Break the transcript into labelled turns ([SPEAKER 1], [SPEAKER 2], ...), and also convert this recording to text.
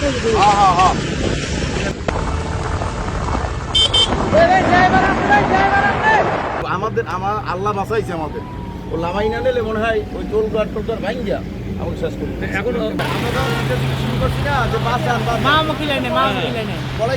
[SPEAKER 1] হ্যাঁ হ্যাঁ আমাদের আমার আল্লাহ বাঁচাইছে আমাদের। ও লামাই না নিলে মনে হয় ওই টোল গার্ড টোল গার্ড ভাঙ গিয়া আমাকে শেষ করি
[SPEAKER 2] এখন
[SPEAKER 1] শুরু করছি না যে বাস আন
[SPEAKER 3] মা মুখি লাইনে মা মুখি লাইনে
[SPEAKER 1] বলাই